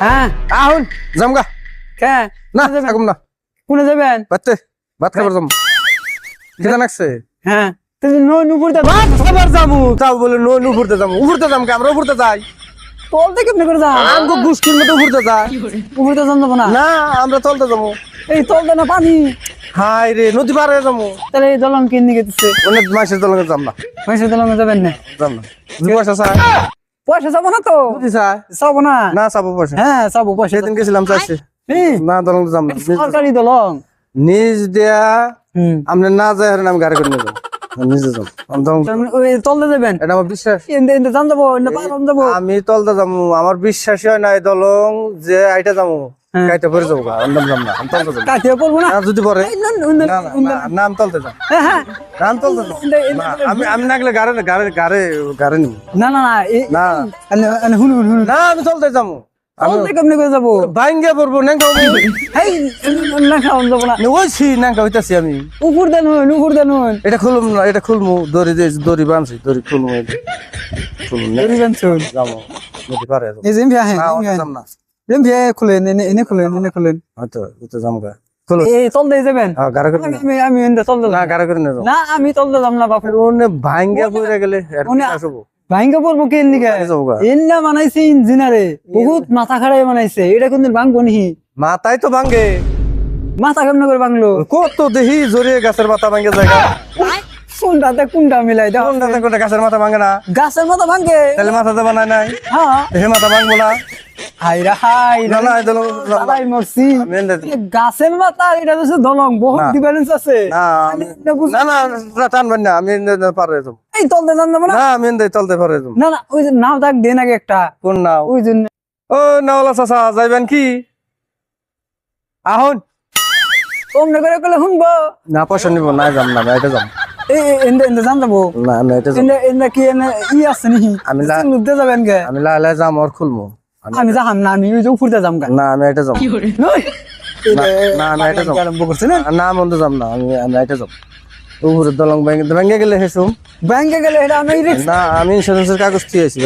হ্যাঁ। আহুন জামগা কে? না থাকুম না। কোনে যাবেন? বাচ্চে ভাত খাবার যাম। কিনা নাকছে হ্যাঁ। তুমি নো নুপুরতে ভাত খাবার যামু। তাও বলে নো নু ফুরতে যামু। উফুরতে যাম কে? আমরা যাই। তলতে কেমনে করে যা আমগো গুষ্টির মতো উফুরতে যাই। উপরতে যান যাব না? না আমরা চলতে যামু। এই তলতে না পানি? হাই রে নদী পার হয়ে যামু। তাহলে এই দলন কিনে গেছে অনেক মাসের দলকে যাম না। দলনে যাবেন না? যাম না। দুই পয়সা যাব না তো? যাব না? না চাবো পয়সা। হ্যাঁ যাব পয়সা সেদিন গেছিলাম চাইছে না দলং যাম না। সরকারি দলং। নিজ দেয়া আমরা না যাই হারে আমি গাড়ি করে নিয়ে যাব আমি যান যাব এনতে পালন আমি তলতে যাব আমার বিশ্বাসই হয় না এই দলং যে আইটা যাব। কাইতে পরে যাব গা যাম না আমি যাব কাটিয়ে পড়ব না যদি পরে এই, না, না, না না, না, না, না আমি তলতে যাম হ্যাঁ, হ্যাঁ। না তলতে আমি আমি না গেলে গাড়ি গাড়ি গাড়ি গাড়ি নিব না না না না এনে হুন হুন হুন না আমি তলতে যাব আমি কেমনে করে যাব বাইঙ্গে পড়ব নেঙ্গা হব এই না খাওয়ান যাব না ওইছি নেঙ্গা হইতাছি আমি উপর দেন হইন উপর দেন হইন এটা খুলুম না এটা খুলমু দড়ি দিয়ে দড়ি বানছি দড়ি খুলমু চুন যাব নদী পারে এই যে হ্যাঁ না ভিয়া ওটা যাম না ভিয়া খুলেন এনে এনে খুলেন এনে খুলেন হয়তো ওটা যাম গা খুলুন এই তল দিয়ে যাবেন হ্যাঁ গাড়ি করে নিয়ে আমি তল না বাপু ভাঙ্গা পড়ে গেলে আসব ভাঙ্গা পড়ব কে এন্না বানাইছে ইঞ্জিনারে বহুত মাথা খাড়াই বানাইছে এটা কোনদিন ভাঙবো নি মাথায় তো ভাঙ্গে মাথা কেমনে করে ভাঙলো কত দেহি জড়িয়ে গাছের মাথা ভাঙ্গে জায়গা কোনটাতে কোনটা মিলাই দাও কোনটাতে কোনটা গাছের মাথা ভাঙে না গাছের মাথা ভাঙে তাহলে মাথাতে বানায় নাই হ্যাঁ মাথা ভাঙবো না হাইরা হাই না না দলং মরছি। গাছের মাথা এটা বহুত। ডিফারেন্স আছে। না আমি- না না টানবেন না পারে যাব এই তলতে জান না? না আমি এনে চলতে পারে যাব না না ওই যে নাও দাগ দেন আগে একটা। কোন নাও? ওই জন্য ও নাওলা চাচা যাইবেন কি? আহুন। অমনে করে কলে শুনব। না পয়সা নিব না যাম না এটা আমি আছে নাকি আমি গে আমি যাহাম না আমি ওই যে উপরতে যাম না আমি এটা যাম। না, না, এটা যাব। আরম্ভ করছে না? না মন্দ যাম না আমি আমি এটা যাম। উপরে দলং ভেঙে ভেঙে গেলে হেসুম। ব্যাংকে গেলে এটা আমি না আমি ইন্স্যুরেন্সের কাগজ দিয়ে আছি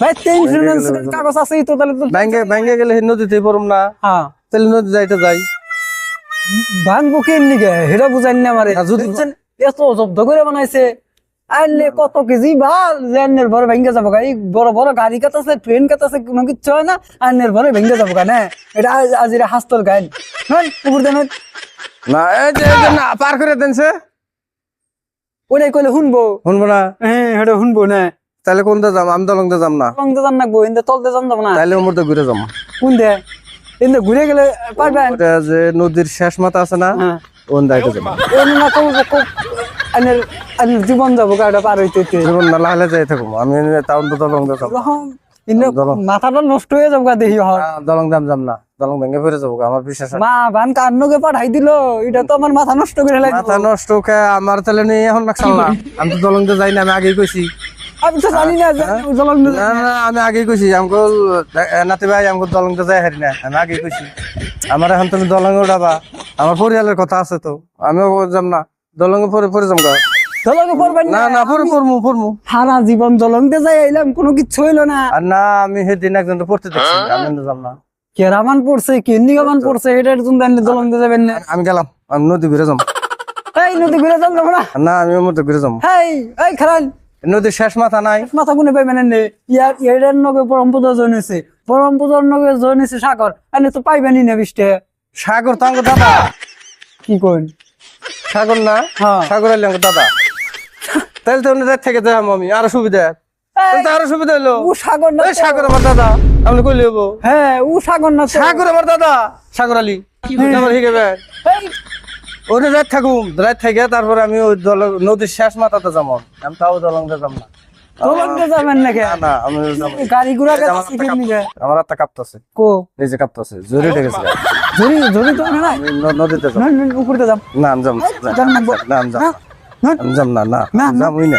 ভাই ইন্স্যুরেন্স কাগজ আছে তো তাহলে তো ভেঙে ভেঙে গেলে নদীতে পড়ম না। হ্যাঁ। তাহলে নদী যাইতে যাই। ভাঙবো কে নিকে হেরা বুঝাই না আমারে। যদি- এত জব্দ করে বানাইছে। আইলে কত কেজি? ভালো জেনের ভরে ভেঙে যাব গা। এই বড় বড় গাড়ি কাটাছে ট্রেন কাটাছে কোনো কিচ্ছু হয় না আইনের ভরে ভেঙে যাব গা না। এটা আজ- এটা হাস্তর গাইন। হন উপর দেন। না এই যে না পার করে দেনছে ওটাই কইলে শুনব। শুনব না? হ্যাঁ এটা শুনব না। তাহলে কোনটা যাম? আমি দলংতে যাম না? লংতে যান নাকবো ইন্দে তলতে যান যাব না তাহলে উমরতে ঘুরে যাম। কোন দে ইন্দে ঘুরে গেলে পারবেন। যে নদীর শেষ মাথা আছে না হ্যাঁ। ওন দাইতে যাম। এর না আইনের জীবন যাব পার হইতে। জীবন না লাহে যাই থাকুম। আমি টাউন তো যাম দলং। মাথাটা নষ্ট হয়ে যাব দেহি হর। দলং দাম যাম না। দলং ভেঙে ফিরে যাব আমার বিশ্বাস মা বান কান্নকে পাঠাই দিল। এটা তো আমার মাথা নষ্ট করে মাথা নষ্ট কে? আমার তাহলে নিয়ে এখন না আমি তো দলংতে যাই না আমি আগেই কইছি। আমি তো জানি না যে জলং না না আমি আগেই কইছি। আমকো নাতি ভাই আমকো দলংতে যাই হারি না। আমি আগেই কইছি। আমার এখন তুমি দলং উঠাবা। আমার পরিয়ালের কথা আছে তো। আমিও যাম না। দলং পরে পরে যাম জলঙ্গে না পরে সারা জীবন যাই আইলাম কোনো কিচ্ছু হইল না। আর না আমি সেদিন একজন তো পড়তে দেখছি আমি কিন্তু যাম না। কেরামান পড়ছে কেন্দিগামান পড়ছে এটার জন্য জানলে জলংতে যাবেন না। আমি গেলাম আমি নদী ঘুরে যাম। এই নদী ঘুরে যাব না না আমি ঘুরে যাম। এই নদীর শেষ মাথা নাই। মাথা কোনে পাইবেন নে ইয়ার এটার নগে পরম পূজা জন্মেছে। পরম পূজার নগে জন্মেছে সাগর। এনে তো পাইবেনই না বিষ্টে। সাগর তো দাদা। কি কইন? সাগর না? সাগরের সাগর আইলে দাদা। তাহলে তো ওনাদের থেকে যাম আমি আরও সুবিধা। তাহলে আরও সুবিধা হলো ও সাগর না এই সাগর আমার দাদা। হ্যাঁ ও সাগর না তো। সাগর আমার দাদা। সাগর আলী। আমার হিগে বেন এই, ওনে রাত থাকুম। রাত থেকে তারপরে আমি ওই দল নদীর শেষ মাথাতে যাব। আমি তাও দলংতে যাম না। জলংতে যাবেন নাকি? না না আমি। গাড়ি ঘোড়া কাছে নিকে কাঁপতাছে, আমার হাতটা কাঁপতাছে। কো? এই যে কাঁপতাছে জোরে উঠে গেছে। জরি জরি তো না নদীতে যাম না না উপরতে যাম না আমি যাম না, আমি যাম না, না। যাম না না না, না। যাম ওই না।